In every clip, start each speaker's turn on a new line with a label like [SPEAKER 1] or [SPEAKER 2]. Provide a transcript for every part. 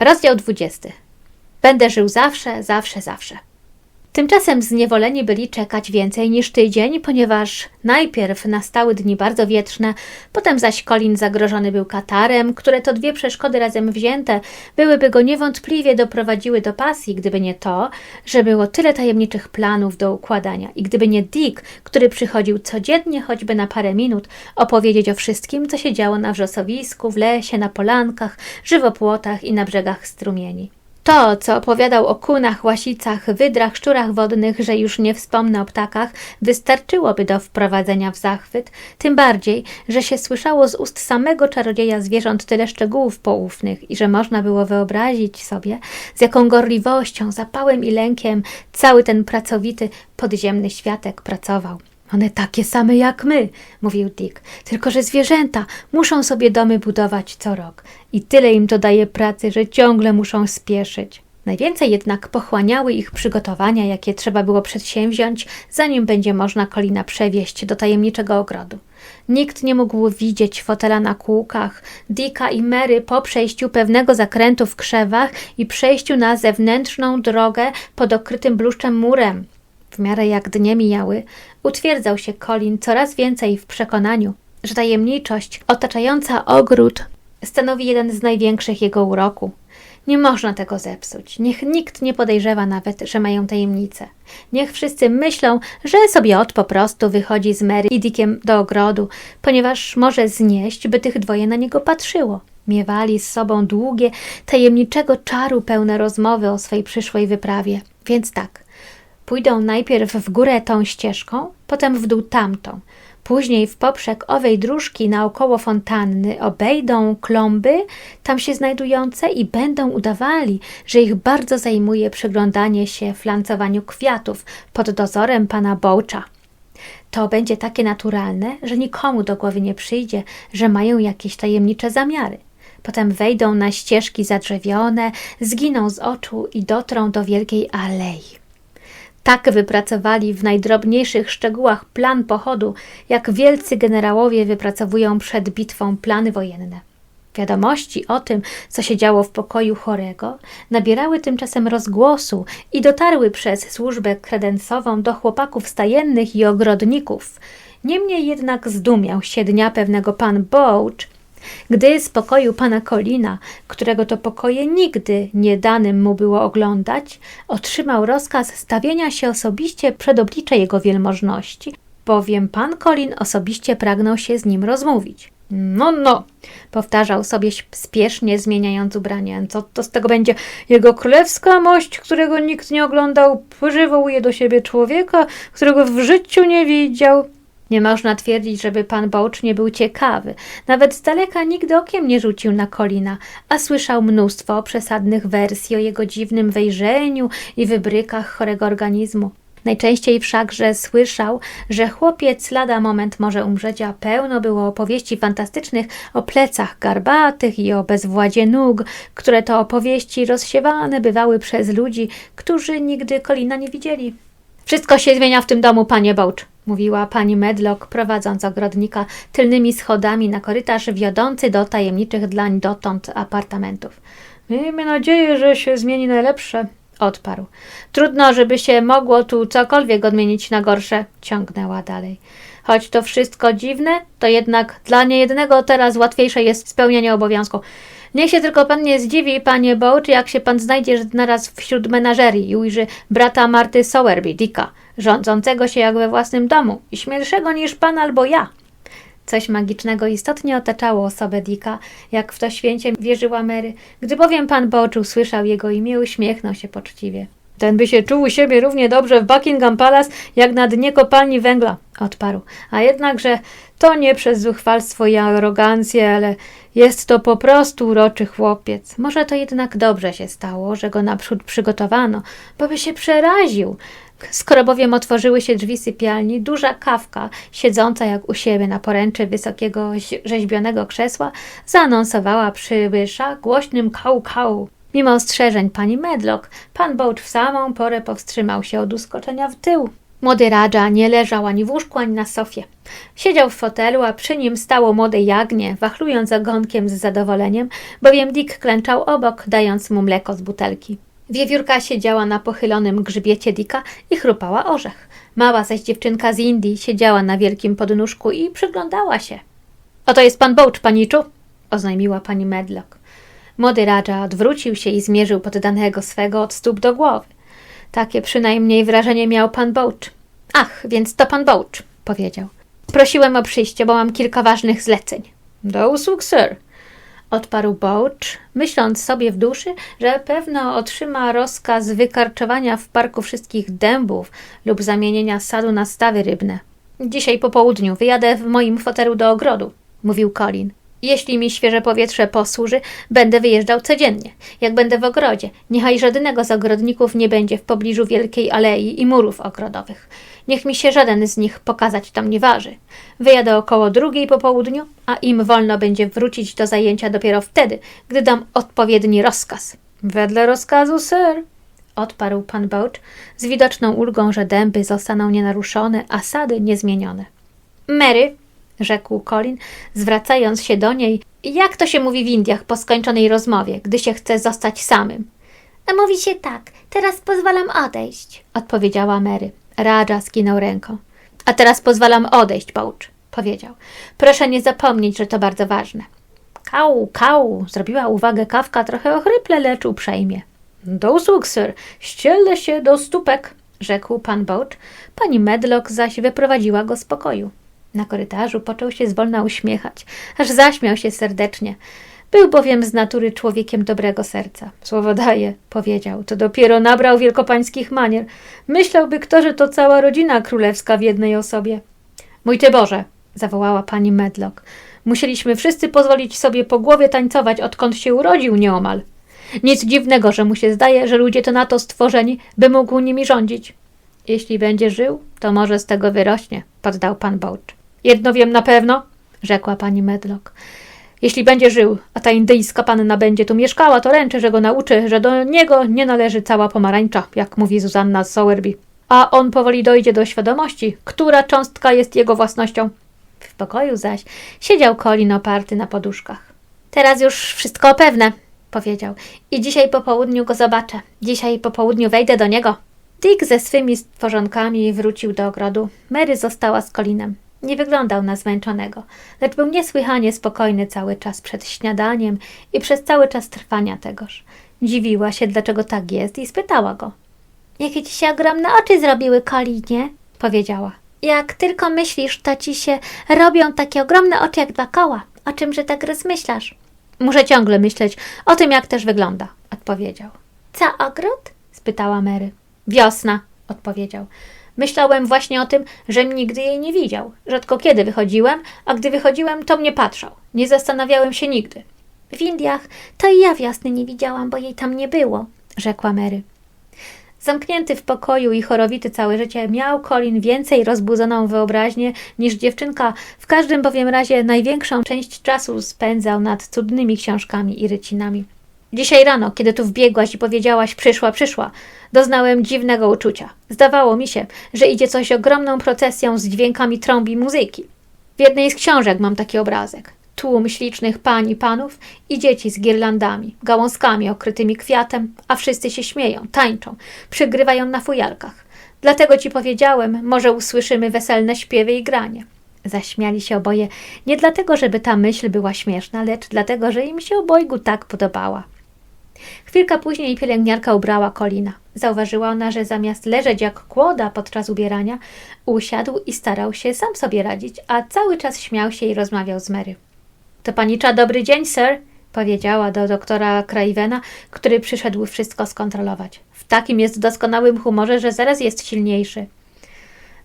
[SPEAKER 1] Rozdział 20. Będę żył zawsze, zawsze, zawsze. Tymczasem zniewoleni byli czekać więcej niż tydzień, ponieważ najpierw nastały dni bardzo wietrzne, potem zaś Colin zagrożony był katarem, które to dwie przeszkody razem wzięte byłyby go niewątpliwie doprowadziły do pasji, gdyby nie to, że było tyle tajemniczych planów do układania i gdyby nie Dick, który przychodził codziennie choćby na parę minut opowiedzieć o wszystkim, co się działo na wrzosowisku, w lesie, na polankach, żywopłotach i na brzegach strumieni. To, co opowiadał o kunach, łasicach, wydrach, szczurach wodnych, że już nie wspomnę o ptakach, wystarczyłoby do wprowadzenia w zachwyt, tym bardziej, że się słyszało z ust samego czarodzieja zwierząt tyle szczegółów poufnych i że można było wyobrazić sobie, z jaką gorliwością, zapałem i lękiem cały ten pracowity, podziemny światek pracował. One takie same jak my, mówił Dick, tylko że zwierzęta muszą sobie domy budować co rok i tyle im to daje pracy, że ciągle muszą spieszyć. Najwięcej jednak pochłaniały ich przygotowania, jakie trzeba było przedsięwziąć, zanim będzie można Kolina przewieźć do tajemniczego ogrodu. Nikt nie mógł widzieć fotela na kółkach, Dicka i Mary po przejściu pewnego zakrętu w krzewach i przejściu na zewnętrzną drogę pod okrytym bluszczem murem. W miarę jak dnie mijały, utwierdzał się Colin coraz więcej w przekonaniu, że tajemniczość otaczająca ogród stanowi jeden z największych jego uroku. Nie można tego zepsuć. Niech nikt nie podejrzewa nawet, że mają tajemnicę. Niech wszyscy myślą, że sobie od po prostu wychodzi z Mary i Dickiem do ogrodu, ponieważ może znieść, by tych dwoje na niego patrzyło. Miewali z sobą długie, tajemniczego czaru pełne rozmowy o swej przyszłej wyprawie. Więc tak, Pójdą najpierw w górę tą ścieżką, potem w dół tamtą. Później w poprzek owej dróżki naokoło fontanny obejdą klomby tam się znajdujące i będą udawali, że ich bardzo zajmuje przyglądanie się flancowaniu kwiatów pod dozorem pana Bołcza. To będzie takie naturalne, że nikomu do głowy nie przyjdzie, że mają jakieś tajemnicze zamiary. Potem wejdą na ścieżki zadrzewione, zginą z oczu i dotrą do wielkiej alei. Tak wypracowali w najdrobniejszych szczegółach plan pochodu, jak wielcy generałowie wypracowują przed bitwą plany wojenne. Wiadomości o tym, co się działo w pokoju chorego, nabierały tymczasem rozgłosu i dotarły przez służbę kredensową do chłopaków stajennych i ogrodników. Niemniej jednak zdumiał się dnia pewnego pan Bołcz, gdy z pokoju pana Kolina, którego to pokoje nigdy nie danym mu było oglądać, otrzymał rozkaz stawienia się osobiście przed oblicze jego wielmożności, bowiem pan Kolin osobiście pragnął się z nim rozmówić. No, no, powtarzał sobie spiesznie, zmieniając ubranie. Co to z tego będzie? Jego królewska mość, którego nikt nie oglądał, przywołuje do siebie człowieka, którego w życiu nie widział. Nie można twierdzić, żeby pan Bołcz nie był ciekawy. Nawet z daleka nigdy okiem nie rzucił na Kolina, a słyszał mnóstwo przesadnych wersji o jego dziwnym wejrzeniu i wybrykach chorego organizmu. Najczęściej wszakże słyszał, że chłopiec lada moment może umrzeć, a pełno było opowieści fantastycznych o plecach garbatych i o bezwładzie nóg, które to opowieści rozsiewane bywały przez ludzi, którzy nigdy Kolina nie widzieli. Wszystko się zmienia w tym domu, panie Bołcz, mówiła pani Medlock, prowadząc ogrodnika tylnymi schodami na korytarz wiodący do tajemniczych dlań dotąd apartamentów. Miejmy nadzieję, że się zmieni na lepsze, odparł. Trudno, żeby się mogło tu cokolwiek odmienić na gorsze, ciągnęła dalej. Choć to wszystko dziwne, to jednak dla niejednego teraz łatwiejsze jest spełnienie obowiązku. Niech się tylko pan nie zdziwi, panie Bołcz, jak się pan znajdzie naraz wśród menażerii i ujrzy brata Marty Sowerby, Dicka, rządzącego się jak we własnym domu i śmielszego niż pan albo ja. Coś magicznego istotnie otaczało osobę Dicka, jak w to święcie wierzyła Mary. Gdy bowiem pan Bołcz usłyszał jego imię, uśmiechnął się poczciwie. Ten by się czuł u siebie równie dobrze w Buckingham Palace, jak na dnie kopalni węgla, odparł. A jednakże to nie przez zuchwalstwo i arogancję, ale jest to po prostu uroczy chłopiec. Może to jednak dobrze się stało, że go naprzód przygotowano, bo by się przeraził. Skoro bowiem otworzyły się drzwi sypialni, duża kawka, siedząca jak u siebie na poręczy wysokiego rzeźbionego krzesła, zaanonsowała przybysza głośnym kał-kał. Mimo ostrzeżeń pani Medlock, pan Bołcz w samą porę powstrzymał się od uskoczenia w tył. Młody Radża nie leżał ani w łóżku, ani na sofie. Siedział w fotelu, a przy nim stało młode jagnię, wachlując ogonkiem z zadowoleniem, bowiem Dick klęczał obok, dając mu mleko z butelki. Wiewiórka siedziała na pochylonym grzbiecie Dicka i chrupała orzech. Mała zaś dziewczynka z Indii siedziała na wielkim podnóżku i przyglądała się. Oto jest pan Bołcz, paniczu, oznajmiła pani Medlock. Młody odwrócił się i zmierzył poddanego swego od stóp do głowy. Takie przynajmniej wrażenie miał pan Bołcz. Ach, więc to pan Bołcz, powiedział. Prosiłem o przyjście, bo mam kilka ważnych zleceń. Do usług, sir, odparł Bołcz, myśląc sobie w duszy, że pewno otrzyma rozkaz wykarczowania w parku wszystkich dębów lub zamienienia sadu na stawy rybne. Dzisiaj po południu wyjadę w moim fotelu do ogrodu, mówił Colin. Jeśli mi świeże powietrze posłuży, będę wyjeżdżał codziennie. Jak będę w ogrodzie, niechaj żadnego z ogrodników nie będzie w pobliżu wielkiej alei i murów ogrodowych. Niech mi się żaden z nich pokazać tam nie waży. Wyjadę około drugiej po południu, a im wolno będzie wrócić do zajęcia dopiero wtedy, gdy dam odpowiedni rozkaz. Wedle rozkazu, sir, odparł pan Bołcz z widoczną ulgą, że dęby zostaną nienaruszone, a sady niezmienione. Mary, rzekł Colin, zwracając się do niej, jak to się mówi w Indiach po skończonej rozmowie, gdy się chce zostać samym. A mówi się tak, teraz pozwalam odejść, odpowiedziała Mary. Radża skinął ręką. A teraz pozwalam odejść, Bołcz, powiedział. Proszę nie zapomnieć, że to bardzo ważne. Kał, kał, zrobiła uwagę kawka trochę ochryple, lecz uprzejmie. Do usług, sir. Ścielę się do stópek, rzekł pan Bołcz. Pani Medlock zaś wyprowadziła go z pokoju. Na korytarzu począł się zwolna uśmiechać, aż zaśmiał się serdecznie. Był bowiem z natury człowiekiem dobrego serca. Słowo daje, powiedział, to dopiero nabrał wielkopańskich manier. Myślałby kto, że to cała rodzina królewska w jednej osobie. Mój ty Boże, zawołała pani Medlock. Musieliśmy wszyscy pozwolić sobie po głowie tańcować, odkąd się urodził nieomal. Nic dziwnego, że mu się zdaje, że ludzie to na to stworzeni, by mógł nimi rządzić. Jeśli będzie żył, to może z tego wyrośnie, poddał pan Bołcz. Jedno wiem na pewno, rzekła pani Medlock. Jeśli będzie żył, a ta indyjska panna będzie tu mieszkała, to ręczę, że go nauczy, że do niego nie należy cała pomarańcza, jak mówi Zuzanna z Sowerby. A on powoli dojdzie do świadomości, która cząstka jest jego własnością. W pokoju zaś siedział Colin oparty na poduszkach. Teraz już wszystko pewne, powiedział. I dzisiaj po południu go zobaczę. Dzisiaj po południu wejdę do niego. Dick ze swymi stworzonkami wrócił do ogrodu. Mary została z Colinem. Nie wyglądał na zmęczonego, lecz był niesłychanie spokojny cały czas przed śniadaniem i przez cały czas trwania tegoż. Dziwiła się, dlaczego tak jest i spytała go. Jakie ci się ogromne oczy zrobiły, Kolinie? powiedziała. Jak tylko myślisz, to ci się robią takie ogromne oczy jak dwa koła. O czymże tak rozmyślasz? Muszę ciągle myśleć o tym, jak też wygląda, odpowiedział. Co ogród? spytała Mary. Wiosna, odpowiedział. Myślałem właśnie o tym, żem nigdy jej nie widział. Rzadko kiedy wychodziłem, a gdy wychodziłem, to mnie patrzał. Nie zastanawiałem się nigdy. W Indiach to i ja wiosny nie widziałam, bo jej tam nie było, rzekła Mary. Zamknięty w pokoju i chorowity całe życie, miał Colin więcej rozbudzoną wyobraźnię niż dziewczynka, w każdym bowiem razie największą część czasu spędzał nad cudnymi książkami i rycinami. Dzisiaj rano, kiedy tu wbiegłaś i powiedziałaś przyszła, przyszła, doznałem dziwnego uczucia. Zdawało mi się, że idzie coś ogromną procesją z dźwiękami trąb i muzyki. W jednej z książek mam taki obrazek. Tłum ślicznych pań i panów i dzieci z girlandami, gałązkami okrytymi kwiatem, a wszyscy się śmieją, tańczą, przygrywają na fujarkach. Dlatego ci powiedziałem, może usłyszymy weselne śpiewy i granie. Zaśmiali się oboje, nie dlatego, żeby ta myśl była śmieszna, lecz dlatego, że im się obojgu tak podobała. Chwilkę później pielęgniarka ubrała Kolina. Zauważyła ona, że zamiast leżeć jak kłoda podczas ubierania, usiadł i starał się sam sobie radzić, a cały czas śmiał się i rozmawiał z Mary. To panicza dobry dzień, sir, powiedziała do doktora Cravena, który przyszedł wszystko skontrolować. W takim jest doskonałym humorze, że zaraz jest silniejszy.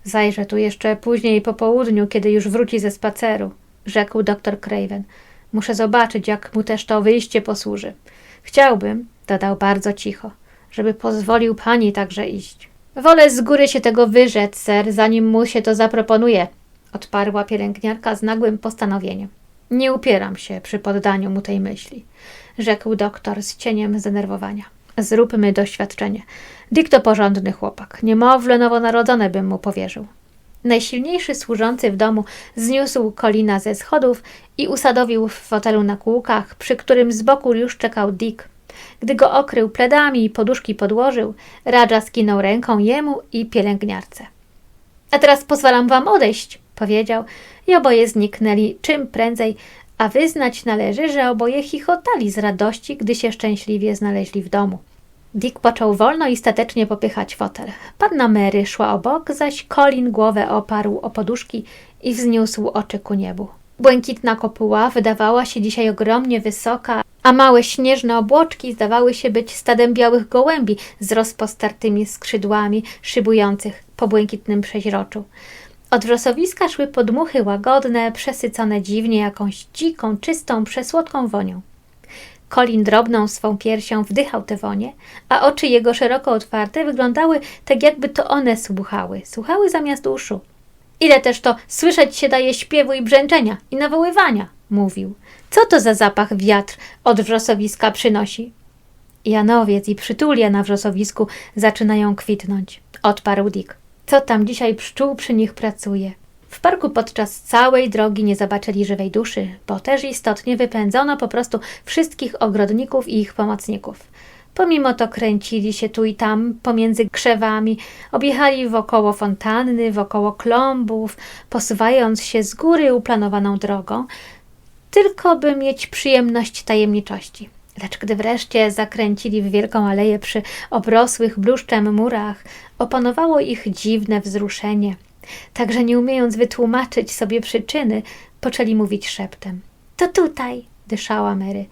[SPEAKER 1] Zajrzę tu jeszcze później po południu, kiedy już wróci ze spaceru, rzekł doktor Craven. Muszę zobaczyć, jak mu też to wyjście posłuży. Chciałbym, dodał bardzo cicho, żeby pozwolił pani także iść. Wolę z góry się tego wyrzec, ser, zanim mu się to zaproponuje, odparła pielęgniarka z nagłym postanowieniem. Nie upieram się przy poddaniu mu tej myśli, rzekł doktor z cieniem zdenerwowania. Zróbmy doświadczenie. Dick to porządny chłopak. Niemowlę nowonarodzone bym mu powierzył. Najsilniejszy służący w domu zniósł Kolina ze schodów i usadowił w fotelu na kółkach, przy którym z boku już czekał Dick. Gdy go okrył pledami i poduszki podłożył, Radża skinął ręką jemu i pielęgniarce. A teraz pozwalam wam odejść, powiedział i oboje zniknęli czym prędzej, a wyznać należy, że oboje chichotali z radości, gdy się szczęśliwie znaleźli w domu. Dick począł wolno i statecznie popychać fotel. Panna Mary szła obok, zaś Colin głowę oparł o poduszki i wzniósł oczy ku niebu. Błękitna kopuła wydawała się dzisiaj ogromnie wysoka, a małe śnieżne obłoczki zdawały się być stadem białych gołębi z rozpostartymi skrzydłami szybujących po błękitnym przeźroczu. Od wrzosowiska szły podmuchy łagodne, przesycone dziwnie jakąś dziką, czystą, przesłodką wonią. Colin drobną swą piersią wdychał tę wonię, a oczy jego szeroko otwarte wyglądały tak, jakby to one słuchały, słuchały zamiast uszu. Ile też to słyszeć się daje śpiewu i brzęczenia i nawoływania, mówił. Co to za zapach wiatr od wrzosowiska przynosi? Janowiec i przytulia na wrzosowisku zaczynają kwitnąć, odparł Dick. Co tam dzisiaj pszczół przy nich pracuje? W parku podczas całej drogi nie zobaczyli żywej duszy, bo też istotnie wypędzono po prostu wszystkich ogrodników i ich pomocników. Pomimo to kręcili się tu i tam pomiędzy krzewami, objechali wokoło fontanny, wokoło klombów, posuwając się z góry uplanowaną drogą, tylko by mieć przyjemność tajemniczości. Lecz gdy wreszcie zakręcili w wielką aleję przy obrosłych bluszczem murach, opanowało ich dziwne wzruszenie. Także nie umiejąc wytłumaczyć sobie przyczyny, poczęli mówić szeptem. To tutaj, dyszała Mary.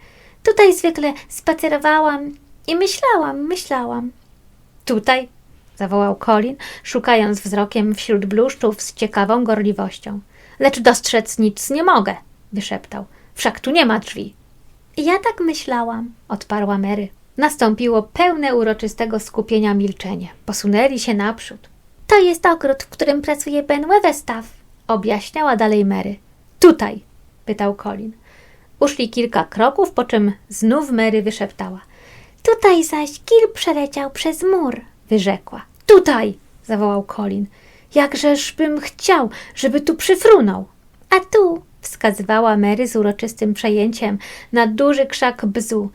[SPEAKER 1] Tutaj zwykle spacerowałam i myślałam, myślałam. Tutaj? zawołał Colin, szukając wzrokiem wśród bluszczów z ciekawą gorliwością. Lecz dostrzec nic nie mogę, wyszeptał. Wszak tu nie ma drzwi. Ja tak myślałam, odparła Mary. Nastąpiło pełne uroczystego skupienia milczenie. Posunęli się naprzód. To jest ogród, w którym pracuje Ben Wewestaw, objaśniała dalej Mary. Tutaj, pytał Colin. Uszli kilka kroków, po czym znów Mary wyszeptała. Tutaj zaś Kil przeleciał przez mur, wyrzekła. Tutaj, zawołał Colin. Jakżeż bym chciał, żeby tu przyfrunął. A tu, wskazywała Mary z uroczystym przejęciem na duży krzak bzu.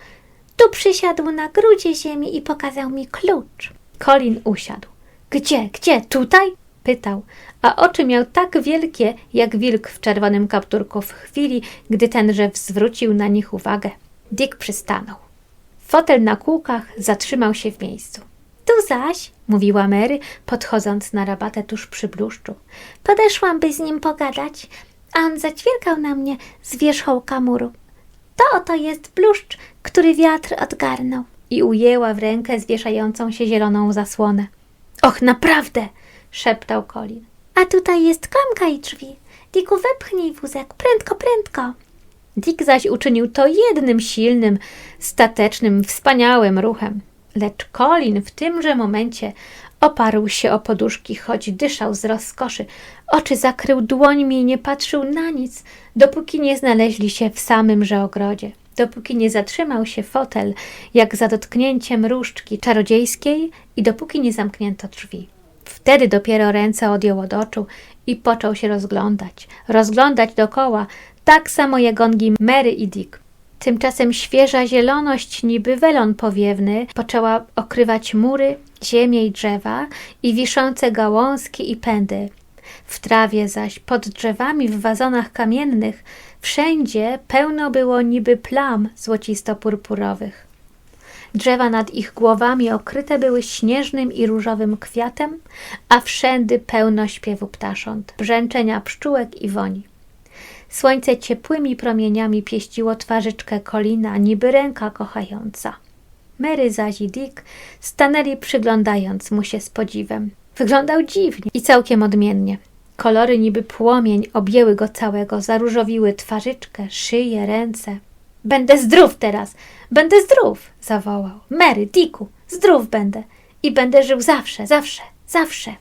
[SPEAKER 1] Tu przysiadł na grudzie ziemi i pokazał mi klucz. Colin usiadł. Gdzie, gdzie, tutaj? pytał, a oczy miał tak wielkie, jak wilk w czerwonym kapturku w chwili, gdy tenże zwrócił na nich uwagę. Dick przystanął. Fotel na kółkach zatrzymał się w miejscu. Tu zaś, mówiła Mary, podchodząc na rabatę tuż przy bluszczu. Podeszłam, by z nim pogadać, a on zaćwierkał na mnie z wierzchołka muru. To oto jest bluszcz, który wiatr odgarnął. I ujęła w rękę zwieszającą się zieloną zasłonę. Och, naprawdę! szeptał Colin. A tutaj jest klamka i drzwi. Dicku, wepchnij wózek, prędko, prędko. Dick zaś uczynił to jednym silnym, statecznym, wspaniałym ruchem. Lecz Colin w tymże momencie oparł się o poduszki, choć dyszał z rozkoszy. Oczy zakrył dłońmi i nie patrzył na nic, dopóki nie znaleźli się w samymże ogrodzie. Dopóki nie zatrzymał się fotel, jak za dotknięciem różdżki czarodziejskiej i dopóki nie zamknięto drzwi. Wtedy dopiero ręce odjął od oczu i począł się rozglądać. Rozglądać dokoła, tak samo jak ongi Mary i Dick. Tymczasem świeża zieloność, niby welon powiewny, poczęła okrywać mury, ziemię i drzewa i wiszące gałązki i pędy. W trawie zaś, pod drzewami w wazonach kamiennych, wszędzie pełno było niby plam złocisto-purpurowych. Drzewa nad ich głowami okryte były śnieżnym i różowym kwiatem, a wszędy pełno śpiewu ptasząt, brzęczenia pszczółek i woni. Słońce ciepłymi promieniami pieściło twarzyczkę Kolina, niby ręka kochająca. Mary zaś i Dick stanęli przyglądając mu się z podziwem. Wyglądał dziwnie i całkiem odmiennie. Kolory niby płomień objęły go całego, zaróżowiły twarzyczkę, szyję, ręce. Będę zdrów teraz, będę zdrów, zawołał. Mary, Dicku, zdrów będę i będę żył zawsze, zawsze, zawsze.